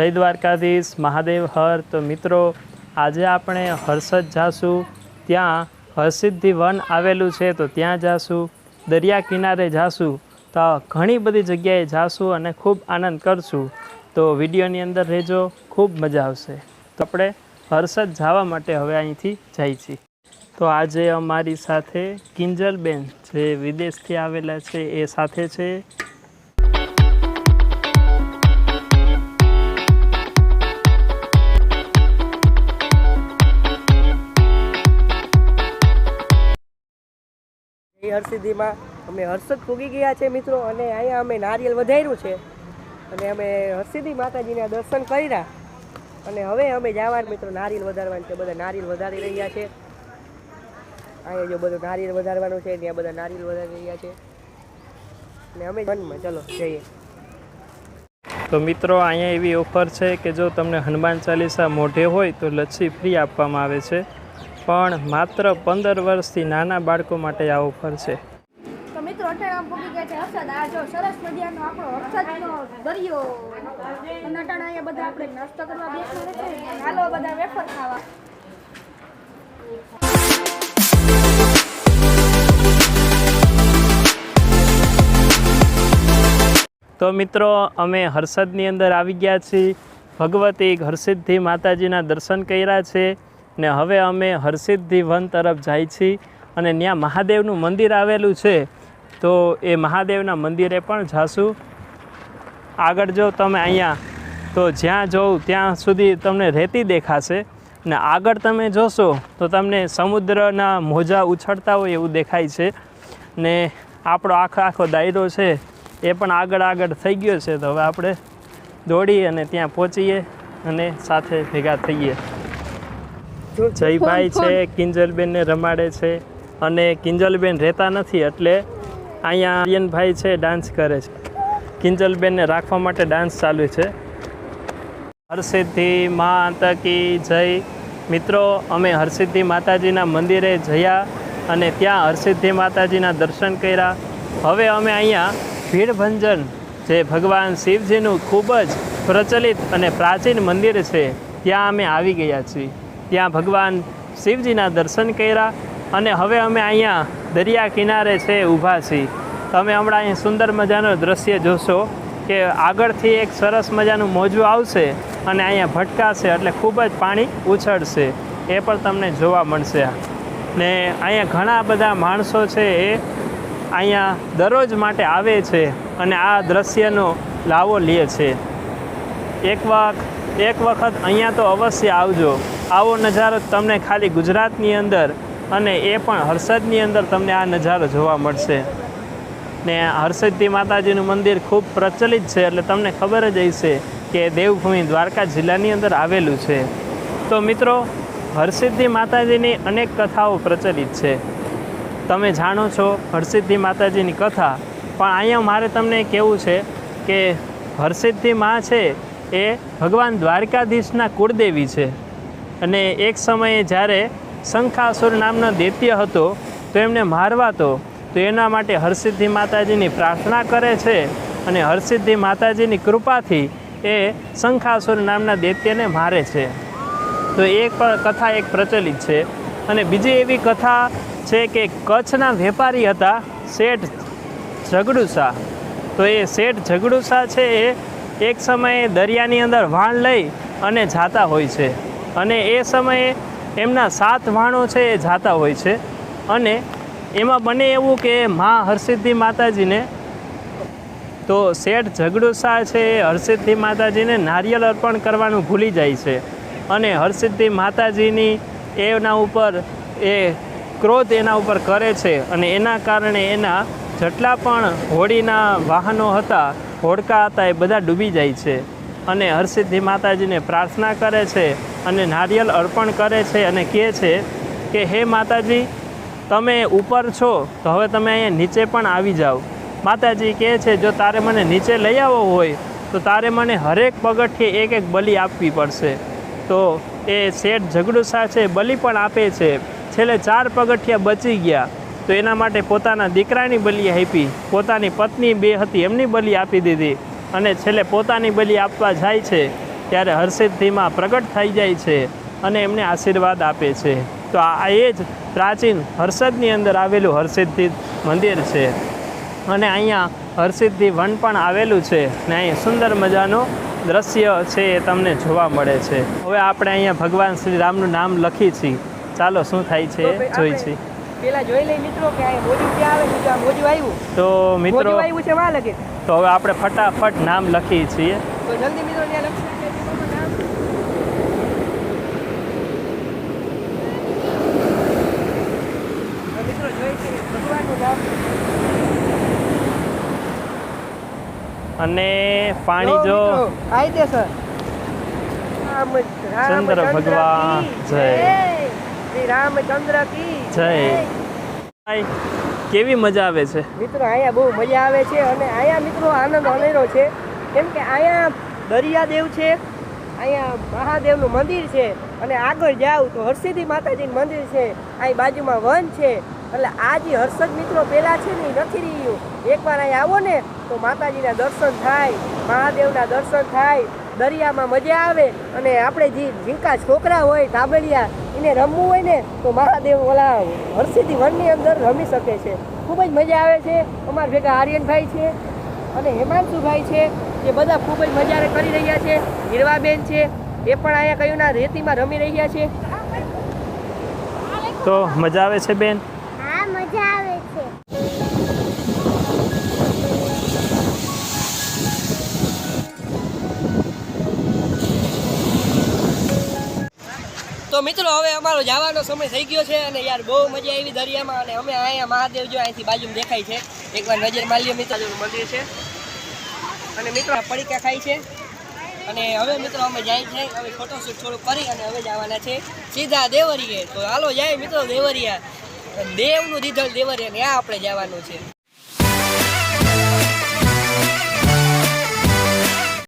જય દ્વારકાધીશ, મહાદેવ હર. તો મિત્રો, આજે આપણે હર્ષદ જાશું ત્યાં હરસિદ્ધિ વન આવેલું છે, તો ત્યાં જાશું દરિયા કિનારે જાશું તો ઘણી બધી જગ્યાએ જાશું અને ખૂબ આનંદ કરશું. તો વિડીયોની અંદર રહેજો, ખૂબ મજા આવશે. તો આપણે હર્ષદ જવા માટે હવે અહીંથી જાય છીએ. તો આજે અમારી સાથે કિંજલબેન, જે વિદેશથી આવેલા છે, એ સાથે છે. એ હરસિદ્ધિમાં અમે હર્ષદ પૂગી ગયા છે મિત્રો અને અહીંયા અમે નારિયેલ વધાર્યું છે. અને અમે હરસિદ્ધિ માતાજીના દર્શન કર્યા. અને હવે અમે જવાનું મિત્રો નારિયેલ વધારવાનું છે. બધા નારિયેલ વધારી રહ્યા છે. અહીંયા જો બધું નારિયેલ વધારવાનું છે, ત્યાં બધા નારિયેલ વધારી રહ્યા છે. અને અમે વનમાં ચલો, જઈએ. તો મિત્રો, અહીંયા એવી ઓફર છે કે જો તમને હનુમાન ચાલીસા મોઢે હોય તો લચ્છી ફ્રી આપવામાં આવે છે. પણ માત્ર પંદર વર્ષથી નાના બાળકો માટે આ ઓફર છે. તો મિત્રો અટાણા પૂકી ગયા છે હર્ષદ. આ જો સરસ મજાનો આપણો હર્ષદનો દરિયો. અને અટાણા અહીંયા બધા આપણે નાસ્તો કરવા બેસવાનું છે. હાલો બધા વેફર ખાવા. તો મિત્રો અમે હર્ષદની અંદર આવી ગયા છીએ. ભગવતી હરસિદ્ધિ માતાજીના દર્શન કર્યા છે. ને હવે અમે હરસિદ્ધિ વન તરફ જાય છીએ અને ત્યાં મહાદેવનું મંદિર આવેલું છે. તો એ મહાદેવના મંદિરે પણ જાશું. આગળ જો તમે અહીંયા, તો જ્યાં જોઉં ત્યાં સુધી તમને રેતી દેખાશે. ને આગળ તમે જોશો તો તમને સમુદ્રના મોજા ઉછળતા હોય એવું દેખાય છે. ને આપણો આખો આખો દાયરો છે એ પણ આગળ આગળ થઈ ગયો છે. તો હવે આપણે દોડી અને ત્યાં પહોંચીએ અને સાથે ભેગા થઈએ. જયભાઈ છે કિંજલબેનને રમાડે છે અને કિંજલબેન રહેતા નથી એટલે અહીંયા આર્યનભાઈ છે ડાન્સ કરે છે. કિંજલબેનને રાખવા માટે ડાન્સ ચાલુ છે. હરસિદ્ધિ મા કી જય. મિત્રો અમે હરસિદ્ધિ માતાજીના મંદિરે જયા અને ત્યાં હરસિદ્ધિ માતાજીના દર્શન કર્યા. હવે અમે અહીંયા ભીડભંજન જે ભગવાન શિવજીનું ખૂબ જ પ્રચલિત અને પ્રાચીન મંદિર છે ત્યાં અમે આવી ગયા છીએ. ત્યાં ભગવાન શિવજીના દર્શન કર્યા અને હવે અમે અહીંયા દરિયા કિનારે છે ઊભા છીએ. તમે હમણાં અહીં સુંદર મજાનું દ્રશ્ય જોશો કે આગળથી એક સરસ મજાનું મોજું આવશે અને અહીંયા ભટકાશે એટલે ખૂબ જ પાણી ઉછળશે. એ પણ તમને જોવા મળશે. ને અહીંયા ઘણા બધા માણસો છે એ અહીંયા દરરોજ માટે આવે છે અને આ દ્રશ્યનો લાવો લે છે. એક વખત એક વખત અહીંયા તો અવશ્ય આવજો. આવો નજારો તમને ખાલી ગુજરાતની અંદર અને એ પણ હર્ષદની અંદર તમને આ નજારો જોવા મળશે. ને હરસિદ્ધિ માતાજીનું મંદિર ખૂબ પ્રચલિત છે એટલે તમને ખબર જ હશે કે દેવભૂમિ દ્વારકા જિલ્લાની અંદર આવેલું છે. તો મિત્રો હરસિદ્ધિ માતાજીની અનેક કથાઓ પ્રચલિત છે. તમે જાણો છો હરસિદ્ધિ માતાજીની કથા, પણ અહીંયા મારે તમને કહેવું છે કે હરસિદ્ધિ મા છે એ ભગવાન દ્વારકાધીશના કુળદેવી છે. અને એક સમયે જ્યારે શંખાસુર નામનો દૈત્ય હતો, તો એમને મારવાતો. તો એના માટે હરસિદ્ધિ માતાજીની પ્રાર્થના કરે છે અને હરસિદ્ધિ માતાજીની કૃપાથી એ શંખાસુર નામના દૈત્યને મારે છે. તો એ પણ કથા એક પ્રચલિત છે અને બીજી એવી કથા છે કે કચ્છના વેપારી હતા શેઠ ઝઘડુસા. તો એ શેઠ ઝઘડુસા છે એ એક સમયે દરિયાની અંદર વાણ લઈ અને જાતા હોય છે. અને એ સમયે એમના સાત વાણો છે એ જાતા હોય છે. અને એમાં બને એવું કે મા હરસિદ્ધિ માતાજીને તો શેઠ ઝઘડુસા છે એ હરસિદ્ધિ માતાજીને નારિયેળ અર્પણ કરવાનું ભૂલી જાય છે. અને હરસિદ્ધિ માતાજીની એના ઉપર એ ક્રોધ એના ઉપર કરે છે અને એના કારણે એના જેટલા પણ હોડીના વાહનો હતા, હોડકા હતા એ બધા ડૂબી જાય છે. અને હરસિદ્ધિ માતાજીને પ્રાર્થના કરે છે અને નારિયેલ અર્પણ કરે છે અને કહે છે કે, હે માતાજી, તમે ઉપર છો, તો હવે તમે અહીંયા નીચે પણ આવી જાઓ. માતાજી કહે છે, જો તારે મને નીચે લઈ આવવો હોય, તો તારે મને હરેક પગથિયે એક એક બલિ આપવી પડશે. તો એ શેઠ ઝઘડુસા છે બલિ પણ આપે છે. છેલ્લે ચાર પગથિયા બચી ગયા. તો એના માટે પોતાના દીકરાની બલિ આપી. પોતાની પત્ની બે હતી, એમની બલિ આપી દીધી. અને છેલ્લે પોતાની બલિ આપવા જાય છે ત્યારે હરસિદ્ધિમાં પ્રગટ થઈ જાય છે અને એમને આશીર્વાદ આપે છે. તો આ એ જ પ્રાચીન હર્ષદની અંદર આવેલું હરસિદ્ધિ મંદિર છે. અને અહીંયા હરસિદ્ધિ વન પણ આવેલું છે ને અહીં સુંદર મજાનું દ્રશ્ય છે એ તમને જોવા મળે છે. હવે આપણે અહીંયા ભગવાન શ્રી રામનું નામ લખી છીએ. ચાલો શું થાય છે એ જોઈ છીએ. પેલા જોઈ લઈ મિત્રો કે આ મોજું ક્યાં આવે છે આ મોજું આવ્યું. તો મિત્રો આવ્યું છે વાં લગે. તો હવે આપણે ફટાફટ નામ લખીએ છીએ. તો જલ્દી મિત્રો ત્યાં લખી દે મિત્રોનું નામ. તો મિત્રો જોઈ છે ભગવાનનું નામ. અને પાણી જો આવી રામ ચંદ્ર ભગવાન જય. શ્રી રામચંદ્ર કી જય. કેવી મજા આવે છે? મિત્રો અહીંયા બહુ મજા આવે છે અને અહીંયા મિત્રો આનંદ અનેરો છે. કેમ કે અહીંયા દરિયાદેવ છે અહીંયા મહાદેવનું મંદિર છે અને આગળ જાવ તો હરસિદ્ધિ માતાજીનું મંદિર છે અહીં બાજુમાં વન છે. એટલે આ જે હર્ષદ મિત્રો પહેલાં છે ને નથી રહ્યું. એકવાર અહીં આવો ને તો માતાજીના દર્શન થાય મહાદેવના દર્શન થાય દરિયામાં મજા આવે અને આપણે જે ઝીંકા છોકરા હોય તાબડિયા એને રમવું હોય ને, તો મહાદેવ ઓલા હરસિદ્ધિ વનની અંદર રમી શકે છે. ખૂબ જ મજા આવે છે. અમારા ભેગા આર્યનભાઈ છે અને હેમાંશુભાઈ છે એ બધા ખૂબ જ મજા કરી રહ્યા છે. હીરવાબેન છે, એ પણ અહીંયા કયુંના રેતીમાં રમી રહ્યા છે. તો મજા આવે છે બેન? તો મિત્રો હવે અમારો જવાનો સમય થઈ ગયો છે અને યાર બહુ મજા આવી દરિયામાં અને અમે અહીંયા મહાદેવ જો અહીંથી બાજુમાં દેખાય છે. એકવાર નજર મારી લ્યો મિત્રો. મંદિર છે. અને મિત્રો પડીકા ખાય છે. અને હવે મિત્રો અમે જાય છે. હવે ફોટોશૂટ થોડું કરી અને હવે જવાના છે સીધા દેવરીએ. તો હાલો જાય મિત્રો દેવરિયા. દેવનું દીધલ દેવરિયા આ આપણે જવાનું છે.